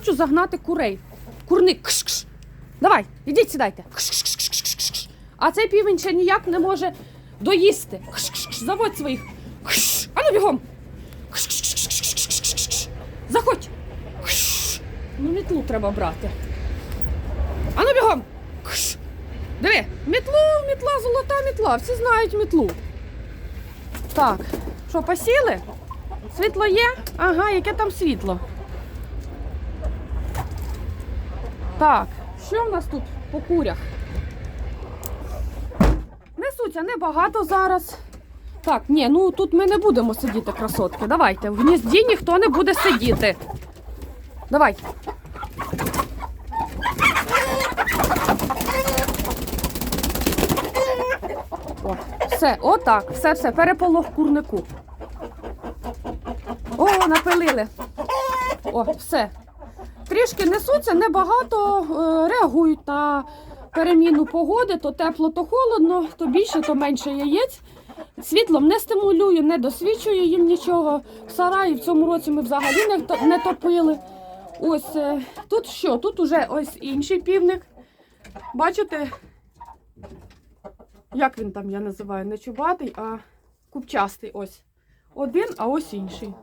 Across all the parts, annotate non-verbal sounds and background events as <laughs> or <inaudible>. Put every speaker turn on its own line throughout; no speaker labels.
хочу загнати курей. Курник. Кш-кш. Давай, ідіть сідайте. Кш-кш-кш-кш-кш. А цей півень ще ніяк не може доїсти. Кш-кш-кш. Заводь своїх. Кш. Ану бігом. Кш-кш-кш-кш-кш-кш-кш. Заходь. Кш. Ну, мітлу треба брати. Ану бігом. Кш. Диви, мітлу, мітла, золота мітла. Всі знають мітлу. Так, що, посіли? Світло є? Ага, яке там світло? Так, що в нас тут по курях? Несуться небагато зараз. Так, ні, ну тут ми не будемо сидіти, красотки. Давайте. В гнізді ніхто не буде сидіти. Давай. О, все, отак, все, все, переполох курнику. О, напилили. О, все. Трішки несуться, небагато е, реагують на переміну погоди, то тепло, то холодно, то більше, то менше яєць. Світлом не стимулюю, не досвідчую їм нічого. Сараї в цьому році ми взагалі не, топили. Ось е, тут що? Тут уже ось інший півник. Бачите, як він там я називаю, не чубатий, а купчастий. Ось. Один, а ось інший.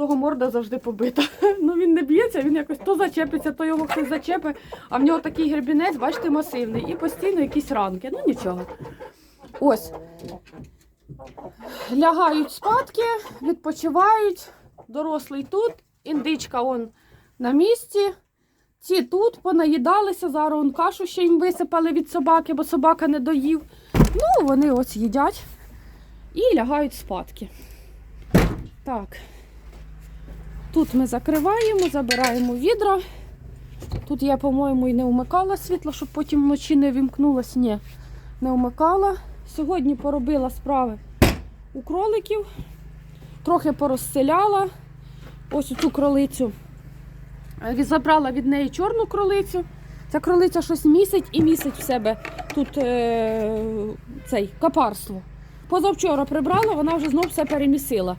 Того морда завжди побита. <laughs> Ну він не б'ється, він якось то зачепиться, то його хтось зачепить. А в нього такий гребінець, бачите, масивний. І постійно якісь ранки. Ну нічого. Ось. Лягають спадки, відпочивають. Дорослий тут, індичка он на місці. Ці тут понаїдалися, зараз он кашу ще їм висипали від собаки, бо собака не доїв. Ну, вони ось їдять і лягають спадки. Так. Тут ми закриваємо, забираємо відра. Тут я, по-моєму, і не вмикала світло, щоб потім вночі не вімкнулося. Ні, не вмикала. Сьогодні поробила справи у кроликів, трохи порозселяла. Ось цю кролицю. Забрала від неї чорну кролицю. Ця кролиця щось місить і місить в себе тут е, цей капарство. Позавчора прибрала, вона вже знов все перемісила.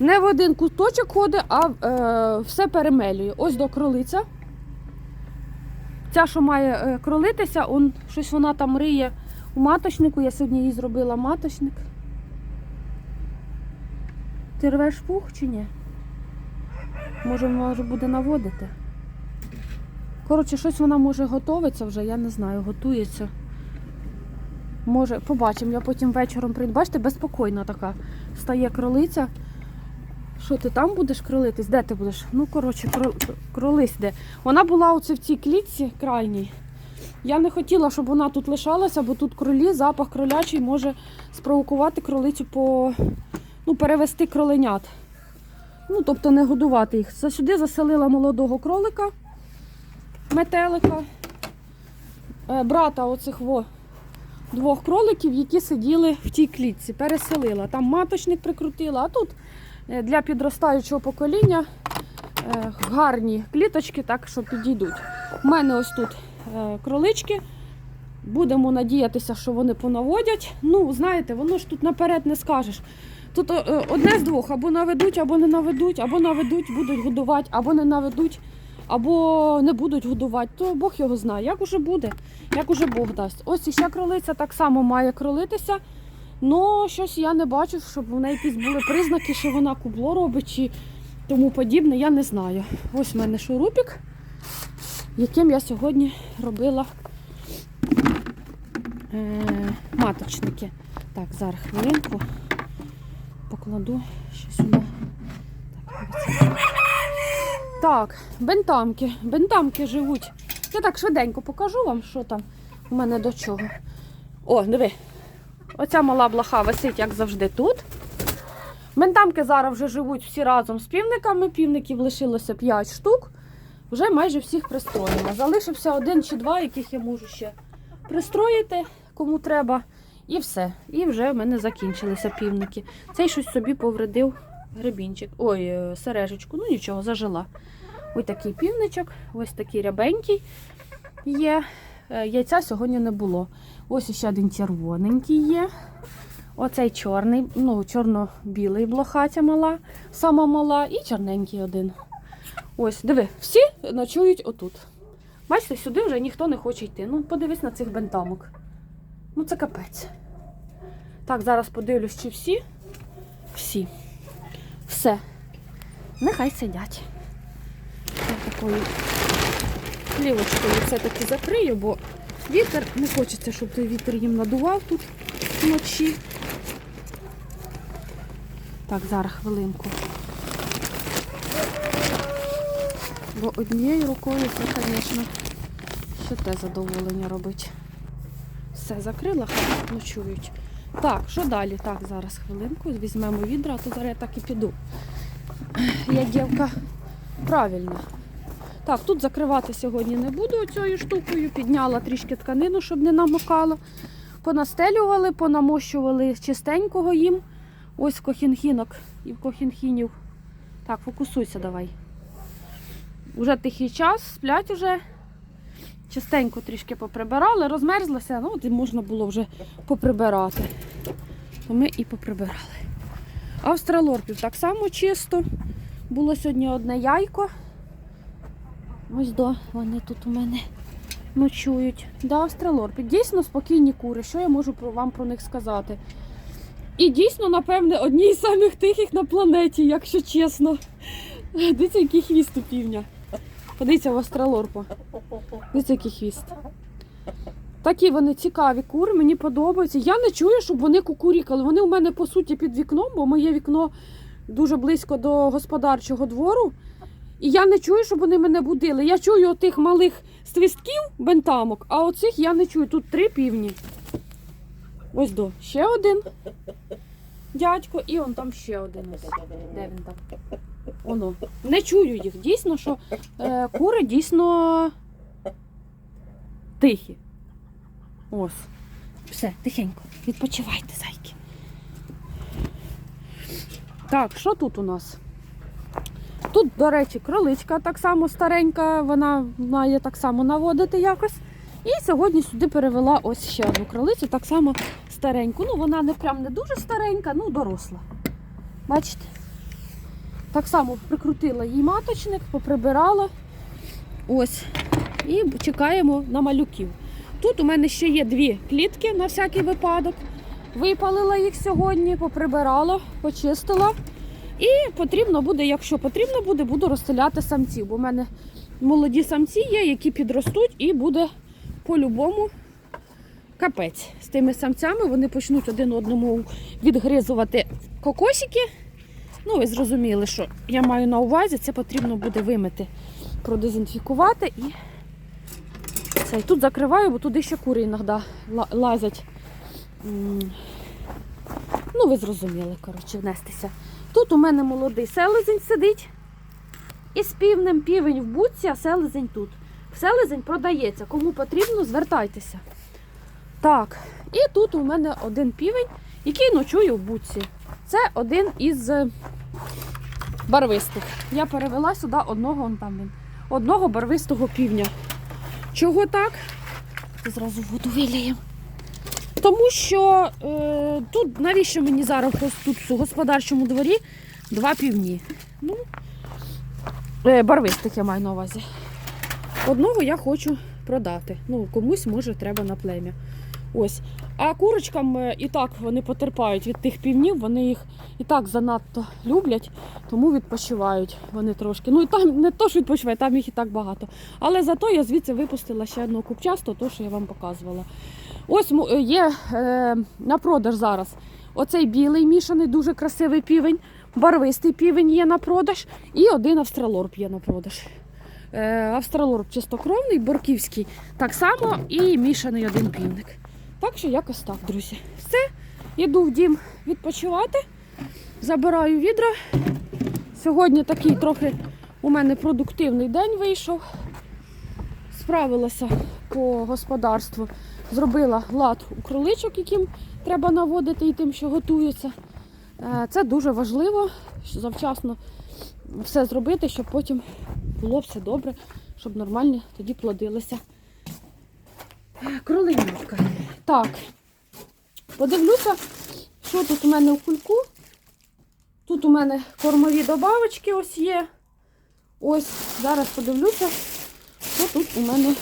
Не в один куточок ходить, а е, все перемелює. Ось до кролиця. Ця, що має е, кролитися, он, щось вона там риє у маточнику. Я сьогодні їй зробила маточник. Ти рвеш пух чи ні? Може, може буде наводити. Коротше, щось вона може готовиться вже, я не знаю, готується. Може, побачимо, я потім вечором прийду. Бачите, безпокійна така стає кролиця. Що ти там будеш кролитись? Де ти будеш? Ну, коротше, кролись де. Вона була оце в цій клітці крайній. Я не хотіла, щоб вона тут лишалася, бо тут кролі, запах кролячий може спровокувати кролицю по ну, перевести кроленят. Ну, тобто не годувати їх. Сюди заселила молодого кролика, метелика, е, брата оцих во, двох кроликів, які сиділи в тій клітці. Переселила. Там маточник прикрутила, а тут для підростаючого покоління е, гарні кліточки, так що підійдуть. У мене ось тут е, кролички. Будемо надіятися, що вони понаводять. Ну, знаєте, воно ж тут наперед не скажеш. Тут е, одне з двох, або наведуть, або не наведуть, або наведуть, будуть годувати, або не наведуть, або не будуть годувати. То Бог його знає. Як уже буде, як уже Бог дасть. Ось іще кролиця так само має кролитися. Ну, щось я не бачу, щоб в неї якісь були признаки, що вона кубло робить чи тому подібне, я не знаю. Ось в мене шурупік, яким я сьогодні робила е, маточники. Так, зараз хвилинку покладу ще сюди. Так, так, бентамки. Бентамки живуть. Я так швиденько покажу вам, що там у мене до чого. О, диви. Оця мала блоха висить, як завжди, тут. Бентамки зараз вже живуть всі разом з півниками. Півників лишилося 5 штук. Вже майже всіх пристроїла. Залишився один чи два, яких я можу ще пристроїти, кому треба. І все. І вже в мене закінчилися півники. Цей щось собі повредив гребінчик. Ой, е, сережечку. Ну нічого, зажила. Ось такий півничок, ось такий рябенький є. Е, Яйця сьогодні не було. Ось ще один червоненький є. Оцей чорний, ну, чорно-білий блохатя мала, сама мала, і чорненький один. Ось, диви, всі ночують отут. Бачите, сюди вже ніхто не хоче йти. Ну, подивись на цих бентамок. Ну, це капець. Так, зараз подивлюсь, чи всі. Всі. Все. Нехай сидять. Я такою плівочкою все-таки закрию, бо вітер не хочеться, щоб той вітер їм надував тут вночі. Так, зараз хвилинку. Бо однією рукою це, звісно, ще те задоволення робить. Все, закрила, хай ночують. Так, що далі? Так, зараз хвилинку, візьмемо відра, а то зараз я так і піду. Я дівка правильна. Так, тут закривати сьогодні не буду цією штукою. Підняла трішки тканину, щоб не намокало. Понастелювали, понамощували чистенького їм. Ось кохінхінок і в кохінхінів. Так, фокусуйся давай. Уже тихий час, сплять уже. Частенько трішки поприбирали, розмерзлася, ну і можна було вже поприбирати. То ми і поприбирали. Австралорпів так само чисто. Було сьогодні одне яйко. Ось до вони тут у мене ночують. Да, австралорпи. Дійсно спокійні кури. Що я можу вам про них сказати? І дійсно, напевне, одні із самих тихих на планеті, якщо чесно. Дивіться, який хвіст у півня. Подивіться в астралорпу. Дивіться, який хвіст. Такі вони цікаві кури, мені подобаються. Я не чую, щоб вони кукурікали. Вони у мене по суті під вікном, бо моє вікно дуже близько до господарчого двору. І я не чую, щоб вони мене будили. Я чую отих малих свистків, бентамок, а оцих я не чую. Тут три півні. Ось до. Ще один дядько, і он там ще один. Ось. Де він там? Оно. Не чую їх. Дійсно, що е, кури дійсно тихі. Ось. Все, тихенько. Відпочивайте, зайки. Так, що тут у нас? Тут, до речі, кроличка так само старенька, вона має так само наводити якось. І сьогодні сюди перевела ось ще одну кролицю, так само стареньку. Ну, вона не прям не дуже старенька, ну доросла. Бачите? Так само прикрутила їй маточник, поприбирала. Ось. І чекаємо на малюків. Тут у мене ще є дві клітки на всякий випадок. Випалила їх сьогодні, поприбирала, почистила. І потрібно буде, якщо потрібно буде, буду розселяти самців. Бо в мене молоді самці є, які підростуть, і буде по-любому капець. З тими самцями вони почнуть один одному відгризувати кокосики. Ну, ви зрозуміли, що я маю на увазі, це потрібно буде вимити, продезінфікувати і це. Тут закриваю, бо туди ще кури іноді лазять. Ну, ви зрозуміли, коротше, внестися. Тут у мене молодий селезень сидить. І з півнем півень в будці, а селезень тут. Селезень продається. Кому потрібно, звертайтеся. Так, і тут у мене один півень, який ночує в будці. Це один із е, барвистих. Я перевела сюди одного, он там він, одного барвистого півня. Чого так? Зразу воду виліємо. Тому що е, тут навіщо мені зараз тут у господарчому дворі два півні. Ну, е, барвистих я маю на увазі. Одного я хочу продати. Ну, комусь може треба на плем'я. Ось. А курочкам е, і так вони потерпають від тих півнів, вони їх і так занадто люблять, тому відпочивають вони трошки. Ну і там не то, що відпочивають, там їх і так багато. Але зато я звідси випустила ще одного купчасту, то, що я вам показувала. Ось е, є е, на продаж зараз оцей білий мішаний, дуже красивий півень, барвистий півень є на продаж, і один австралорп є на продаж. Е, австралорп чистокровний, борківський, так само і мішаний один півник. Так що якось так, друзі. Все, йду в дім відпочивати, забираю відра. Сьогодні такий трохи у мене продуктивний день вийшов. Справилася по господарству. Зробила лад у кроличок, яким треба наводити і тим, що готується. Е, Це дуже важливо, що завчасно все зробити, щоб потім було все добре, щоб нормально тоді плодилися. Е, Кроленятка. Так, подивлюся, що тут у мене у кульку. Тут у мене кормові добавочки ось є. Ось, зараз подивлюся, що тут у мене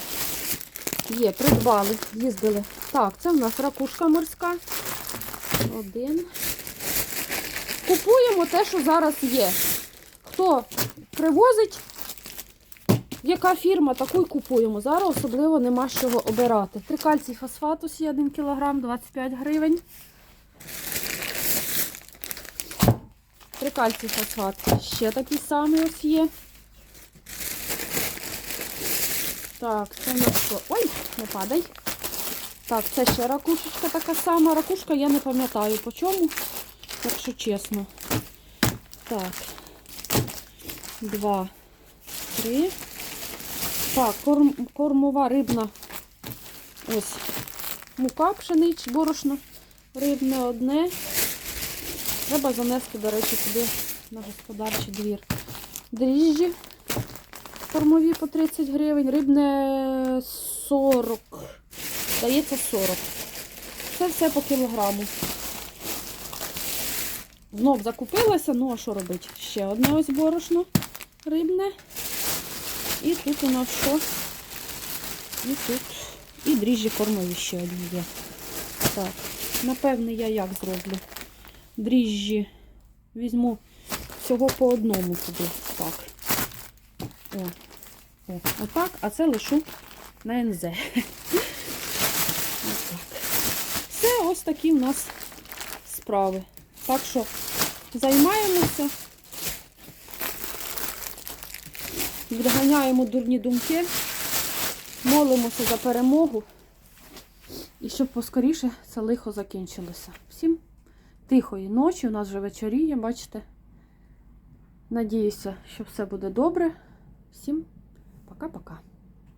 є. Придбали, їздили. Так, це в нас ракушка морська. Один. Купуємо те, що зараз є. Хто привозить, яка фірма, таку й купуємо. Зараз особливо нема чого обирати. Трикальцій фосфат є 1 кг, 25 гривень. Трикальцій фосфат ще такий самий ось є. Так, це що? Ой, не падай. Так, це ще ракушечка така сама. Ракушка я не пам'ятаю по чому, якщо чесно. Так. Два, три. Так, корм, кормова рибна. Ось. Мука пшенич, борошно. Рибне одне. Треба занести, до речі, туди на господарчий двір. Дріжджі кормові по 30 гривень, рибне 40. Здається, 40. Це все по кілограму. Знов закупилася, ну а що робити? Ще одне ось борошно рибне. І тут у нас що? І тут. І дріжджі кормові ще одні є. Так, напевне, я як зроблю? Дріжджі візьму всього по одному туди. Так. О, о, отак, а це лишу на НЗ. Все ось такі в нас справи. Так що займаємося, відганяємо дурні думки, молимося за перемогу і щоб поскоріше це лихо закінчилося. Тихої ночі, у нас вже вечоріє, бачите. Надіюся, що все буде добре. Всім пока-пока.